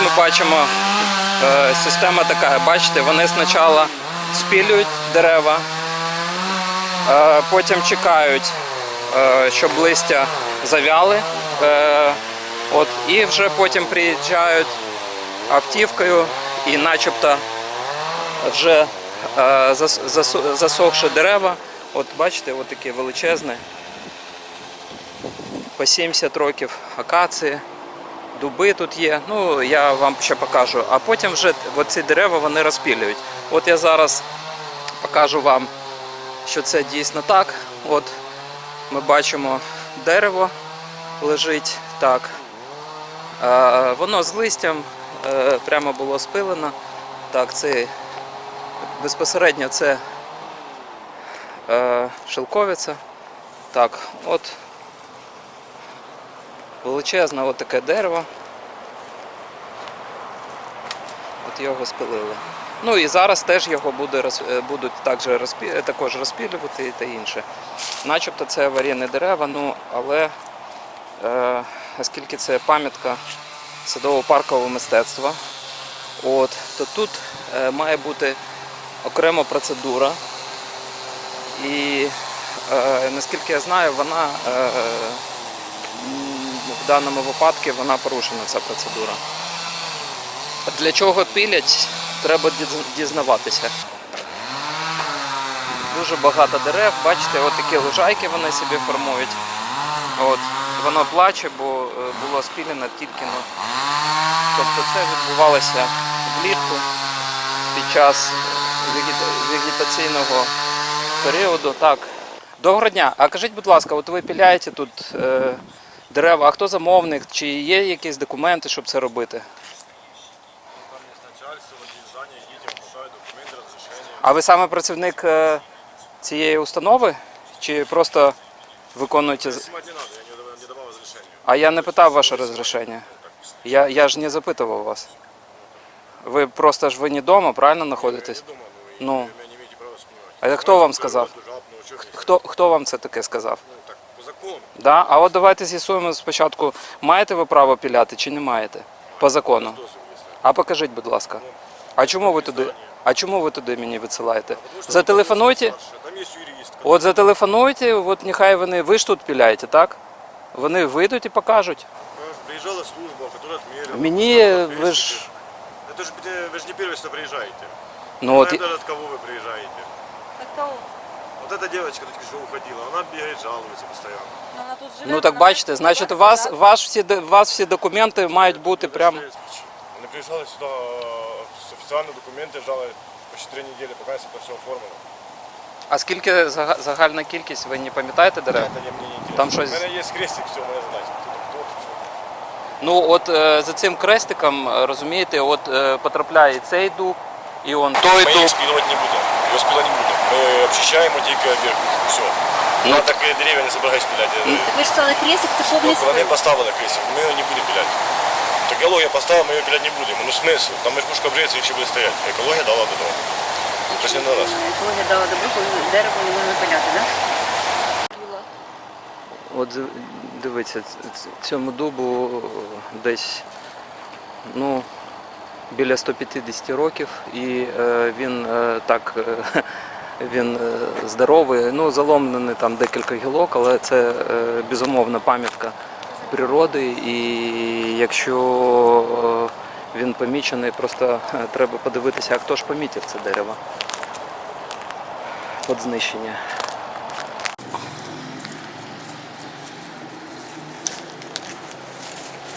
ми бачимо, е, система така, бачите, вони спочатку спілюють дерева, е, потім чекають, е, щоб листя завяли. От, і вже потім приїжджають автівкою і начебто вже зас- засу- засохші дерева. От бачите, от такі величезні. По 70 років акації, дуби тут є. Ну, я вам ще покажу. А потім вже ці дерева вони розпілюють. От я зараз покажу вам, що це дійсно так. От ми бачимо дерево лежить так. Воно з листям е, прямо було спилено. Так, це безпосередньо це е, шелковиця. Так, от величезне от таке дерево. От його спилили. Ну і зараз теж його буде, е, будуть також, е, також розпілювати та інше. Начебто це аварійні дерева, ну але е, оскільки це пам'ятка садово-паркового мистецтва, от, то тут е, має бути окрема процедура. І е, наскільки я знаю, вона е, даному випадку вона порушена ця процедура. Для чого пилять, треба дізнаватися. Дуже багато дерев, бачите, от такі лужайки вони собі формують. От, воно плаче, бо е, було спілено тільки ну. Тобто це відбувалося влітку під час вегета- вегетаційного періоду. Так. Доброго дня. А кажіть, будь ласка, от ви піляєте тут е, дерева, а хто замовник? Чи є якісь документи, щоб це робити? Там есть начальство, здание, едем, пускают документы, разрешение. А ви саме працівник е, цієї установи? Чи просто виконуєте. з- Снимать не надо, я не давал, не давал разрешения. А я не питав ваше розрішення. Я, я ж не запитував вас. Ви просто ж ви не вдома, правильно знаходитесь? Я не думаю, вы, Ну. вы меня не имеете права снимать. А хто вам сказав? Природу, жаб, ну, что здесь? Хто, хто вам це таке сказав? Ну, так, по закону. Да? А от давайте з'ясуємо спочатку, маєте ви право піляти чи не маєте? По закону. Дозвол есть. А покажіть, будь ласка. А чому ви туди? А чому ви туди мені відсилаєте? Потому что Зателефонуйте. там старше, Там есть юрист. который- От зателефонуйте, от нехай вони, ви ж тут піляєте, так? Вони вийдуть і покажуть. Понимаешь, Приезжала служба, которая отмерила. Мені поставила ви ж. крестики. Это же э, вы же не первый, что приезжаете. Ну от, Знаете даже от кого вы приезжаете. От кого? Вот эта девочка, только что уходила, она бегает, жалуется постоянно. Ну, Вона тут живе. ну так вона бачите, має значить, у право, вас, так? ваш всі, де- у вас всі документи мають бути прямо. Они приезжали сюда э, с официальные документы, ждали почти три недели, пока это все оформлено. А скільки зага- загальна кількість, ви не пам'ятаєте дерев? Это не- мне не интересно. Там щось- У меня есть крестик, все, моя задача. Кто, кто, кто. Ну от е, за цим крестиком, е, розумієте, от е, потрапляє і цей дуб, і он той Мы их дуб. спиливать не будем. Его спилать не будем. Мы обчищаем вот только вверх. Все. Ну. Я так и деревья не собираюсь пилять. Я- Так ви ж сказали кресик, це повний Вот Вони спил. поставили крестик, мы его не будем пилять. Так экология поставила, мы ее пилять не будем. Ну смысл? Там верхушка обжеется, и еще будет стоять. Экология дала добро. Это ж не на раз. Екологія дала добро, коли дерево не можна пиляти, так? От з- дивіться, ц- ц- цьому дубу десь ну, біля 150 років, і е, він е, так. е, Він здоровий, ну заломлений там декілька гілок, але це безумовна пам'ятка природи. І якщо він помічений, просто треба подивитися, а хто ж помітив це дерево. От знищення.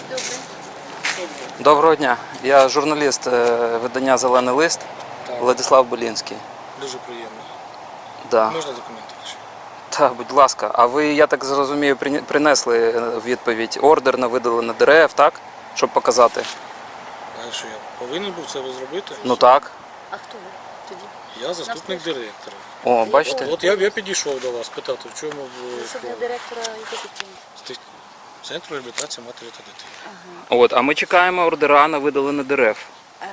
Добре. Доброго дня. Я журналіст е, видання Зелений лист Так, Владислав Болінський. дуже приємно. Да. Можна документи? Так, будь ласка. А ви, я так зрозумію, принесли е, відповідь ордер на видалення дерев, так? Щоб показати. А що я повинен був це зробити? Ну так. А хто ви тоді? Я заступник директора. О, бачите? От я, я підійшов до вас питати, в чому Ви що для директора яке підприємство? Центру реабілітації матері та дитини. От, а ми чекаємо ордера на видалення дерев.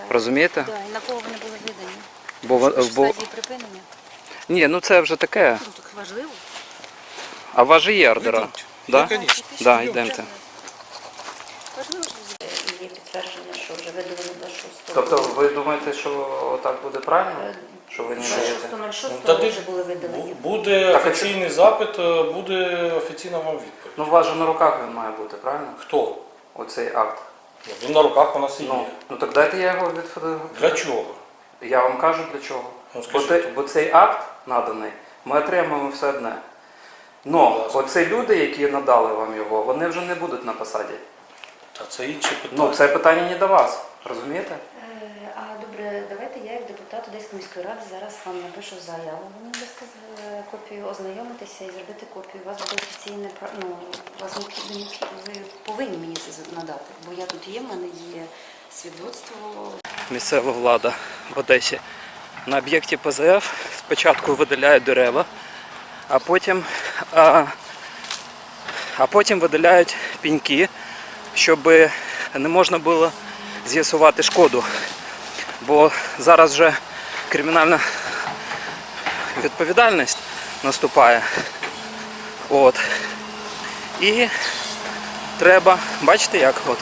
Розумієте? Так, і на кого вони були видані? Бо, в бо... стадії припинення? Ні, ну це вже таке. Ну, так важливо. А у вас же є ордера? Йдуть. Да? Ну. Да, йдемте. Важливо, що є підтвердження, що вже видалили 26 Тобто ви думаєте, що так буде правильно? Що ви не даєте? 26.06 Ну, тоді вже були видалені. Бу- Буде Так, а офіційний запит, е, буде офіційна вам відповідь. Ну, у вас же на руках він має бути, правильно? Хто? Оцей акт. Ну, Він на руках у нас і Ну, є. ну так дайте я його відфотографую. Для чого? Я вам кажу для чого. Ну, Бо, скажіть. те- бо цей акт наданий, ми отримаємо все одне. Ласка. оці люди, які надали вам його, вони вже не будуть на посаді. Та це інше питання. Ну, це питання не до вас. Розумієте? Е, А добре, давайте я депутат Одеської міської ради зараз вам напишу заяву. Мені дасте копію ознайомитися і зробити копію. У вас буде офіційне ну, вас ви повинні мені це надати, бо я тут є, в мене є свідоцтво. Місцева влада в Одесі. На об'єкті ПЗФ спочатку видаляють дерева, а потім, а, а потім видаляють піньки, щоб не можна було з'ясувати шкоду. Бо зараз вже кримінальна відповідальність наступає. От. І треба, бачите як? От.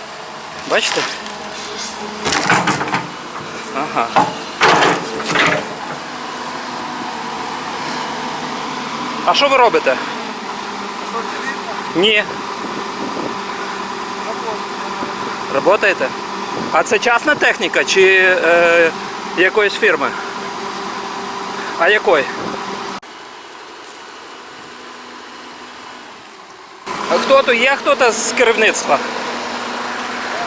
Бачите? Ага. А що ви робите? Ні. Работаєте? А це частна техніка чи е, якоїсь фірми? А якої? А хто тут є хто-то з керівництва?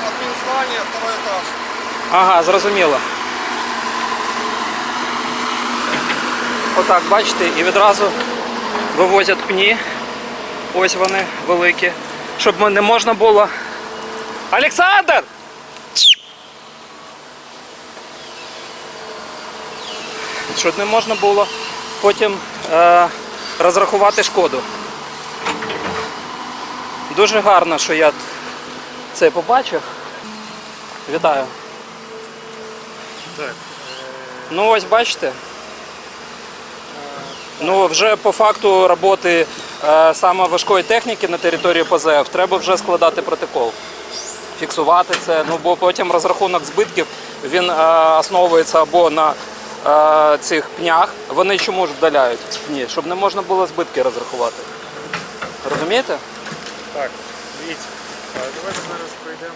Админздание, второй этаж. Ага, зрозуміло. Отак, бачите, і відразу вивозять пні. Ось вони великі. Щоб не можна було. Олександр! Щоб не можна було потім е, розрахувати шкоду. Дуже гарно, що я це побачив. Вітаю. Так. Ну ось бачите. Ну вже по факту роботи е, саме важкої техніки на території ПЗФ треба вже складати протокол. Фіксувати це. Ну бо потім розрахунок збитків він е, основується або на е, цих пнях. Вони чому ж вдаляють пні? Щоб не можна було збитки розрахувати. Розумієте? Так, дивіться. а Давайте зараз пройдемо,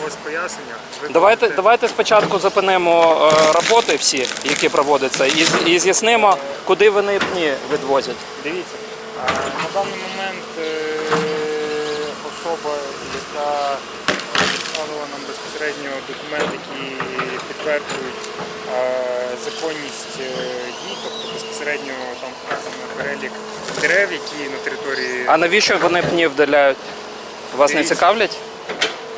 у вас пояснення. Ви Давайте, будете- давайте спочатку зупинимо е, роботи всі, які проводяться, і, з- і з'яснимо, куди вони пні відвозять. Дивіться. а, На даний момент е, особа, яка представила нам безпосередньо документи, які підтверджують законність е, дій, тобто безпосередньо там вказано перелік дерев, які на території А навіщо вони пні вдаляють? Вас не Дивіться. цікавлять?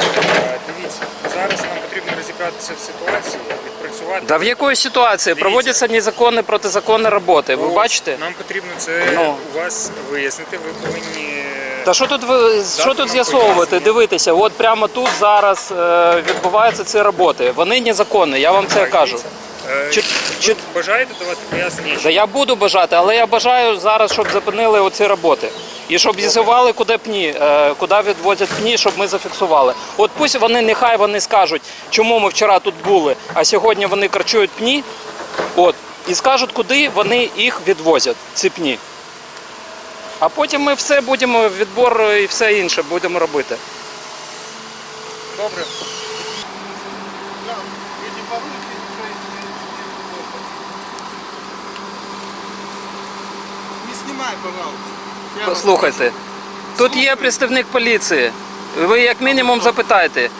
Е, Дивіться, зараз нам потрібно розібратися в ситуації, відпрацювати. Да в якої ситуації? Дивіться. Проводяться незаконні протизаконні роботи. Ви Ось, бачите? Нам потрібно це Ну. у вас вияснити. Ви повинні Та що тут ви що тут з'ясовувати? Дивитися, от прямо тут зараз е, відбуваються ці роботи. Вони незаконні, я вам це кажу. е, Чи- чи- бажаєте давати пояснення? Да я буду бажати, але я бажаю зараз, щоб зупинили оці роботи. І щоб з'ясували, куди пні, е, куди відвозять пні, щоб ми зафіксували. От пусть вони, нехай вони скажуть, чому ми вчора тут були, а сьогодні вони карчують пні. От, і скажуть, куди вони їх відвозять, ці пні. А потім ми все будемо, відбор і все інше будемо робити. Добре. Не снимай, пожалуйста. Послухайте, тут є представник поліції. Ви як мінімум запитайте е,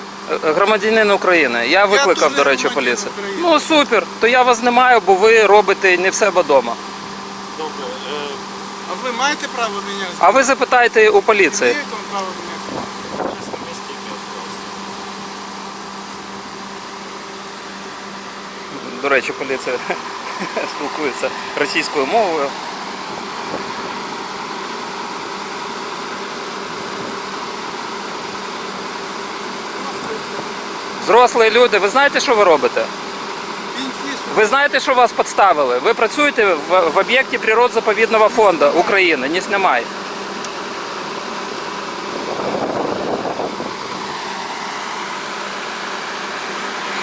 громадянин України. Я викликав, до речі, поліцію. Ну супер, то я вас знімаю, бо ви робите не в себе вдома. Добре. А ви маєте право мене А ви запитайте у поліції. Маєте вам право мене До речі, поліція спілкується російською мовою. Взрослі люди, ви знаєте, що ви робите? Ви знаєте, що вас підставили? Ви працюєте в, в об'єкті природно-заповідного фонду України, ніс знімай.